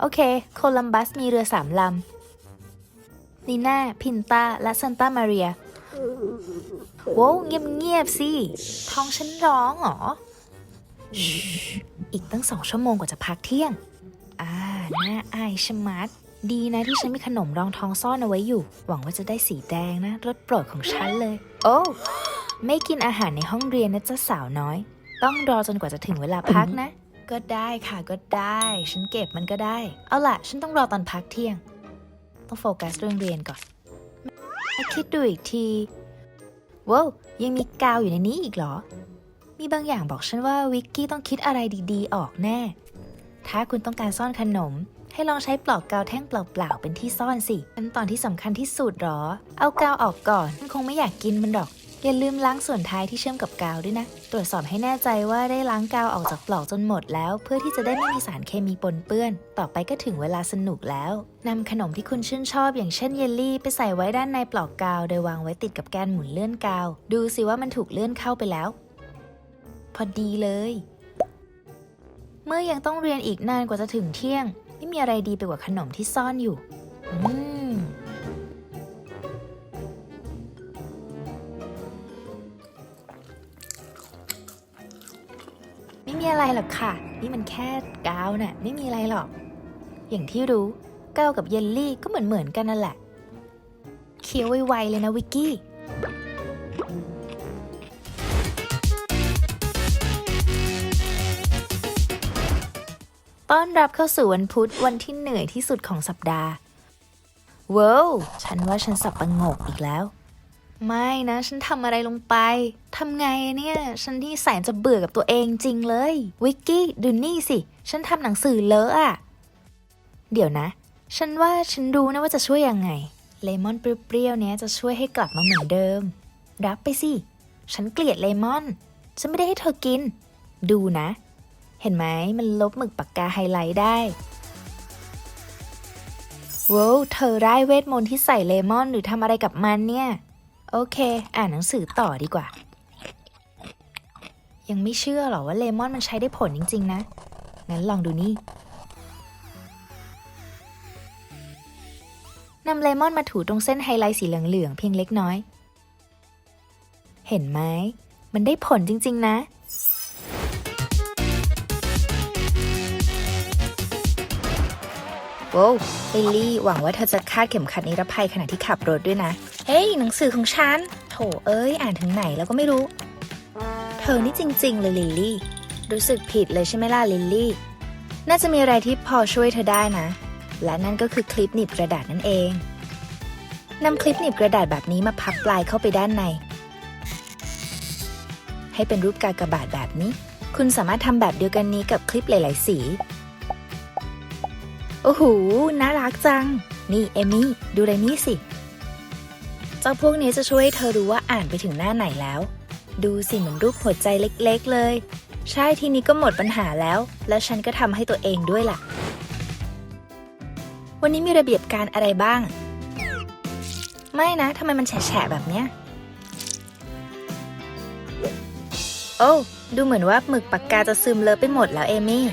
โอเค โคลัมบัสมีเรือสามลำลีน่า พินตา และซันตามาเรียโว้เงียบเงียบๆสิ ท้องฉันร้องเหรอ อีกตั้งสองชั่วโมงกว่าจะพักเที่ยง อ่า น่าอายชะมัด ดีนะที่ฉันมีขนมรองท้องซ่อนเอาไว้อยู่ หวังว่าจะได้สีแดงนะ รสโปรดของฉันเลย โอ้ ไม่กินอาหารในห้องเรียนนะจ๊ะสาวน้อย ต้องรอจนกว่าจะถึงเวลาพักนะ ก็ได้ค่ะก็ได้ ฉันเก็บมันก็ได้ เอาล่ะ ฉันต้องรอตอนพักเที่ยง ต้องโฟกัสเรื่องเรียนก่อนคิดดูอีกทีว้าวยังมีกาวอยู่ในนี้อีกเหรอ มีบางอย่างบอกฉันว่าวิกกี้ต้องคิดอะไรดีๆ ออกแน่ ถ้าคุณต้องการซ่อนขนม ให้ลองใช้ปลอกกาวแท่งเปล่าๆเป็นที่ซ่อนสิเป็นตอนที่สำคัญที่สุดหรอ เอากาวออกก่อนมันคงไม่อยากกินมันหรอก อย่าลืมล้างส่วนท้ายที่เชื่อมกับกาวด้วยนะ ตรวจสอบให้แน่ใจว่าได้ล้างกาวออกจากปลอกจนหมดแล้ว เพื่อที่จะได้ไม่มีสารเคมีปนเปื้อน ต่อไปก็ถึงเวลาสนุกแล้วนำขนมที่คุณชื่นชอบอย่างเช่นเยลลี่ ไปใส่ไว้ด้านในปลอกกาว โดยวางไว้ติดกับแกนหมุนเลื่อนกาว ดูสิว่ามันถูกเลื่อนเข้าไปแล้ว พอดีเลย เมื่อยังต้องเรียนอีกนานกว่าจะถึงเที่ยง ไม่มีอะไรดีไปกว่าขนมที่ซ่อนอยู่ อืม อะไรหรอกค่ะ นี่มันแค่กาวน่ะ ไม่มีอะไรหรอก อย่างที่รู้กาวกับเยลลี่ก็เหมือนเหมือนกันนั่นแหละ เคี้ยวไวๆเลยนะวิกกี้ ต้อนรับเข้าสู่วันพุธวันที่เหนื่อยที่สุดของสัปดาห์ว้าวฉันว่าฉันสับประงกอีกแล้ว ไม่นะ ฉันทำอะไรลงไป ทำไงเนี่ย ฉันที่แสนจะเบื่อกับตัวเองจริงเลย วิกกี้ดูนี่สิ ฉันทำหนังสือเลอะอะ เดี๋ยวนะ ฉันว่าฉันรู้นะว่าจะช่วยยังไง เลมอนเปรี้ยวๆเนี้ยจะช่วยให้กลับมาเหมือนเดิม รับไปสิ ฉันเกลียดเลมอน ฉันไม่ได้ให้เธอกิน ดูนะ เห็นไหมมันลบหมึกปากกาไฮไลท์ได้ว้าวเธอได้เวทมนต์ที่ใส่เลมอนหรือทำอะไรกับมันเนี่ย โอเค อ่านหนังสือต่อดีกว่า ยังไม่เชื่อหรอว่าเลมอนมันใช้ได้ผลจริง ๆ นะ งั้นลองดูนี่นำเลมอนมาถูตรงเส้นไฮไลท์สีเหลือง ๆ เพียงเล็กน้อย เห็นไหม มันได้ผลจริง ๆ นะ โว้วลิลลี่ หวังว่าเธอจะคาดเข็มขัดนิรภัยขณะที่ขับรถด้วยนะ เฮ้ย หนังสือของฉัน โถเอ้ย อ่านถึงไหนแล้วก็ไม่รู้ เธอนี่จริง ๆ เลยลิลลี่ รู้สึกผิดเลยใช่ไหมล่ะลิลลี่ น่าจะมีอะไรที่พอช่วยเธอได้นะ และนั่นก็คือคลิปหนีบกระดาษนั่นเองนำคลิปหนีบกระดาษแบบนี้มาพับปลายเข้าไปด้านใน ให้เป็นรูปกากบาทแบบนี้ คุณสามารถทำแบบเดียวกันนี้กับคลิปหลาย ๆ สี อ้โห น่ารักจัง นี่เอมี่ ดูเลยนี่สิ เจ้าพวกนี้จะช่วยเธอรู้ว่าอ่านไปถึงหน้าไหนแล้ว ดูสิเหมือนรูปหัวใจเล็กๆเลย ใช่ทีนี้ก็หมดปัญหาแล้ว แล้วฉันก็ทำให้ตัวเองด้วยล่ะ วันนี้มีระเบียบการอะไรบ้าง ไม่นะทำไมมันแฉะแบบเนี้ย โอ้ ดูเหมือนว่าหมึกปากกาจะซึมเลอะไปหมดแล้วเอมี่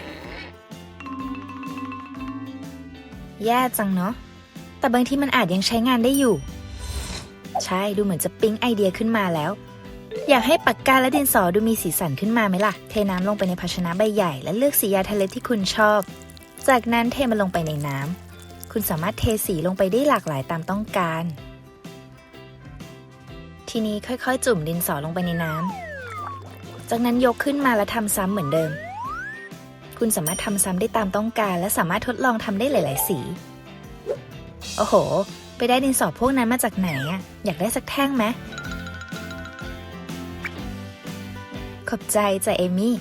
แย่จังเนาะ แต่บางทีมันอาจยังใช้งานได้อยู่ ใช่ดูเหมือนจะปิ๊งไอเดียขึ้นมาแล้ว อยากให้ปากกาและดินสอดูมีสีสันขึ้นมาไหมล่ะ เทน้ำลงไปในภาชนะใบใหญ่ และเลือกสียาทะเลที่คุณชอบ จากนั้นเทมันลงไปในน้ำ คุณสามารถเทสีลงไปได้หลากหลายตามต้องการ ทีนี้ค่อยๆ จุ่มดินสอลงไปในน้ำ จากนั้นยกขึ้นมาและทำซ้ำเหมือนเดิม คุณสามารถทำซ้ำได้ตามต้องการ และสามารถทดลองทำได้หลาย ๆ สี โอ้โห ไปได้ดินสอพวกนั้นมาจากไหนอะอยากได้สักแท่งไหมขอบใจจ้ะเอมี่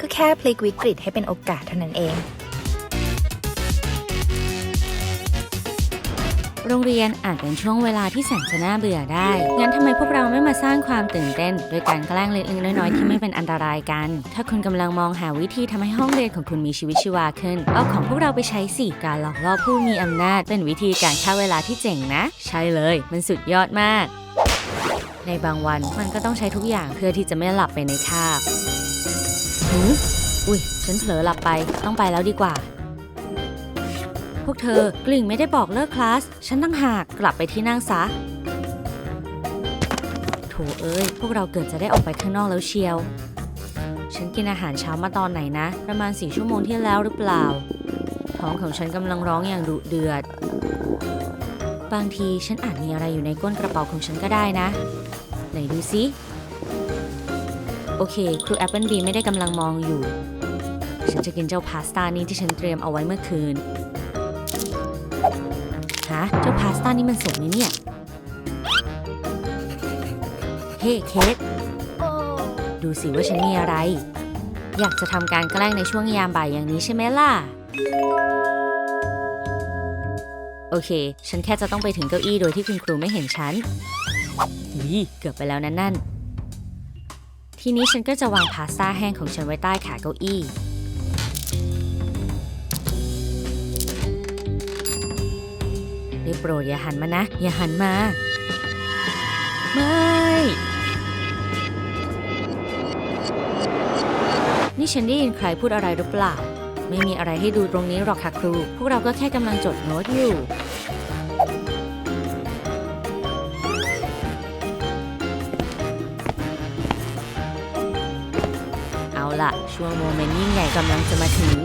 ก็แค่พลิกวิกฤตให้เป็นโอกาสเท่านั้นเอง โรงเรียนอาจเป็นช่วงเวลาที่แสนจะน่าเบื่อได้ งั้นทำไมพวกเราไม่มาสร้างความตื่นเต้น โดยการแกล้งเล็กๆน้อยๆที่ไม่เป็นอันตรายกัน ถ้าคุณกำลังมองหาวิธีทำให้ห้องเรียนของคุณมีชีวิตชีวาขึ้น เอาของพวกเราไปใช้สิ การหลอกล่อผู้มีอำนาจ เป็นวิธีการฆ่าเวลาที่เจ๋งนะ ใช่เลย มันสุดยอดมาก ในบางวันมันก็ต้องใช้ทุกอย่างเพื่อที่จะไม่หลับไปในคาบออุ้ยฉันเผลอหลับไป ต้องไปแล้วดีกว่า พวกเธอกลิ่งไม่ได้บอกเลิกคลาส ฉันตั้งหากกลับไปที่นั่งซะโถเอ้ย พวกเราเกิดจะได้ออกไปข้างนอกแล้วเชียว ฉันกินอาหารเช้ามาตอนไหนนะ ประมาณสี่ชั่วโมงที่แล้วหรือเปล่า ท้องของฉันกำลังร้องอย่างดุเดือด บางทีฉันอาจมีอะไรอยู่ในก้นกระเป๋าของฉันก็ได้นะ ไหนดูซิโอเค ครูแอปเปิลบีไม่ได้กำลังมองอยู่ ฉันจะกินเจ้าพาสต้านี้ที่ฉันเตรียมเอาไว้เมื่อคืน ฮะเจ้าพาสต้านี่มันสดไหมเนี่ย เฮ้เคสดูสิว่าฉันมีอะไร อยากจะทำการแกล้งในช่วงยามบ่ายอย่างนี้ใช่ไหมล่ะ โอเค ฉันแค่จะต้องไปถึงเก้าอี้โดยที่คุณครูไม่เห็นฉันนี่เกือบไปแล้วนั่นนั่น ทีนี้ฉันก็จะวางพาสต้าแห้งของฉันไว้ใต้ขาเก้าอี้ ได้โปรดอย่าหันมานะ อย่าหันมา ไม่ นี่ฉันได้ยินใครพูดอะไรหรือเปล่า ไม่มีอะไรให้ดูตรงนี้หรอกค่ะครู พวกเราก็แค่กำลังจดโน้ตอยู่เอาละช่วงโมเมนต์ยิ่งใหญ่กำลังจะมาถึง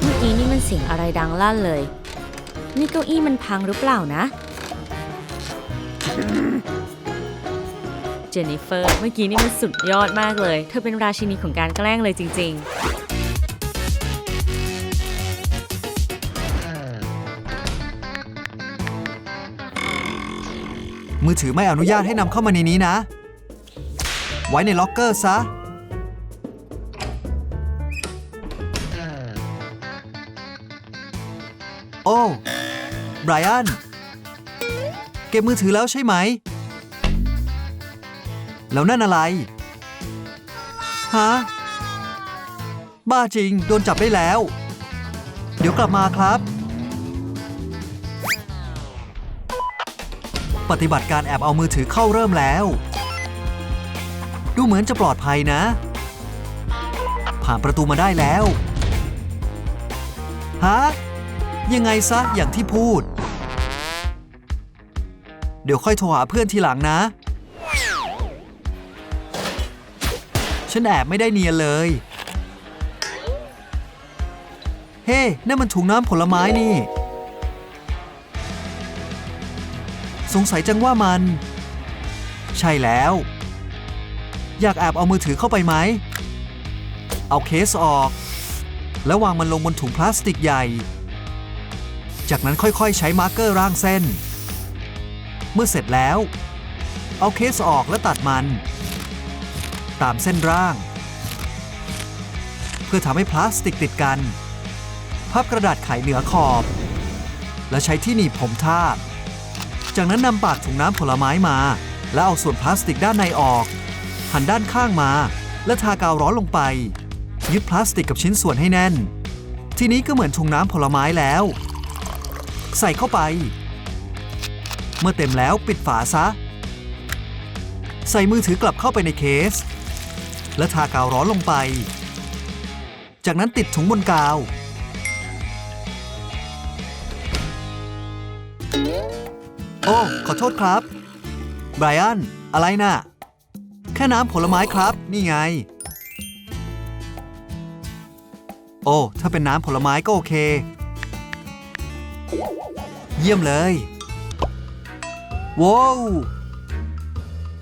เมื่อกี้นี่มันเสียงอะไรดังลั่นเลย นี่เก้าอี้มันพังหรือเปล่านะ เจนนิเฟอร์ เมื่อกี้นี่มันสุดยอดมากเลย เธอเป็นราชินีของการแกล้งเลยจริงมือถือไม่อนุญาตให้นำเข้ามาในนี้นะ ไว้ในล็อกเกอร์ซะ โอ้ ไบรอัน เก็บมือถือแล้วใช่ไหม แล้วนั่นอะไร ฮะ บ้าจริง โดนจับได้แล้ว เดี๋ยวกลับมาครับ ปฏิบัติการแอบเอามือถือเข้าเริ่มแล้ว ดูเหมือนจะปลอดภัยนะ ผ่านประตูมาได้แล้ว ฮะยังไงซะอย่างที่พูด เดี๋ยวค่อยโทรหาเพื่อนทีหลังนะ ฉันแอบไม่ได้เนียนเลย เฮ้ นั่นมันถุงน้ำผลไม้นี่ สงสัยจังว่ามัน ใช่แล้ว อยากแอบเอามือถือเข้าไปไหม เอาเคสออก แล้ววางมันลงบนถุงพลาสติกใหญ่ จากนั้นค่อยๆ ใช้มาร์กเกอร์ร่างเส้น เมื่อเสร็จแล้ว เอาเคสออกและตัดมัน ตามเส้นร่าง เพื่อทำให้พลาสติกติดกัน พับกระดาษไขเหนือขอบ และใช้ที่หนีบผมทาบ จากนั้นนำปากถุงน้ำผลไม้มา แล้วเอาส่วนพลาสติกด้านในออก หันด้านข้างมา และทากาวร้อนลงไป ยึดพลาสติกกับชิ้นส่วนให้แน่น ทีนี้ก็เหมือนถุงน้ำผลไม้แล้ว ใส่เข้าไป เมื่อเต็มแล้วปิดฝาซะ ใส่มือถือกลับเข้าไปในเคส และทากาวร้อนลงไป จากนั้นติดถุงบนกาว โอ้ ขอโทษครับ ไบรอัน อะไรน่ะ แค่น้ำผลไม้ครับ นี่ไง โอ้ ถ้าเป็นน้ำผลไม้ก็โอเค เยี่ยมเลย ว้าว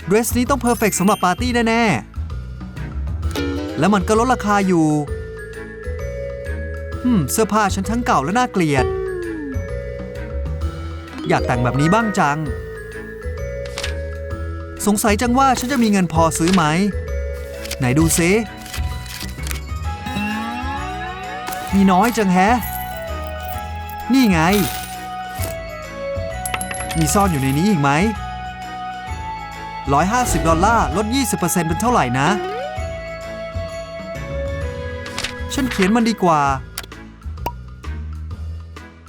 เดรสนี้ต้องเพอร์เฟกสำหรับปาร์ตี้แน่ๆ แล้วมันก็ลดราคาอยู่ฮึมเสื้อผ้าฉันทั้งเก่าและน่าเกลียด อยากแต่งแบบนี้บ้างจัง สงสัยจังว่าฉันจะมีเงินพอซื้อไหม ไหนดูซิมีน้อยจังแฮะ นี่ไง มีซ่อนอยู่ในนี้อีกไหม 150 ดอลลาร์ลด 20%เป็นเท่าไหร่นะ ฉันเขียนมันดีกว่า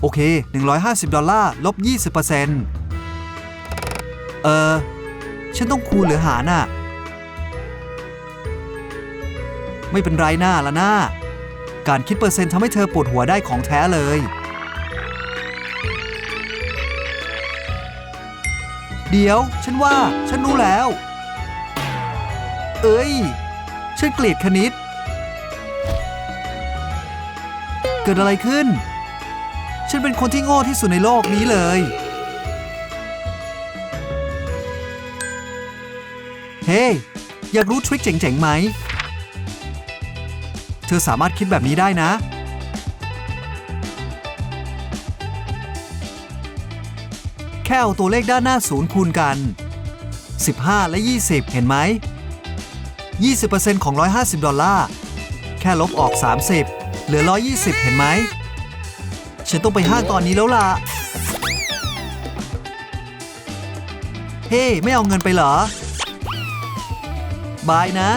โอเค 150 ดอลลาร์ลบ 20%เออ ฉันต้องคูณหรือหารน่ะ ไม่เป็นไรหน้าละหน้า การคิดเปอร์เซ็นต์ทำให้เธอปวดหัวได้ของแท้เลย เดี๋ยว ฉันว่า ฉันรู้แล้ว เอ้ย ฉันเกลียดคณิต เกิดอะไรขึ้น ฉันเป็นคนที่โง่ที่สุดในโลกนี้เลย เฮ้อยากรู้ทริคเจ๋งๆไหม เธอสามารถคิดแบบนี้ได้นะ ค่เอาตัวเลขด้านหน้าศูนย์คูณกัน 15 และ 20 เห็นไหม 20%ของ 150 ดอลลาร์ แค่ลบออก 30 เหลือ 120 เห็นไหม ฉันต้องไปห้างตอนนี้แล้วล่ะ เฮ้ไม่เอาเงินไปเหรอบายนะ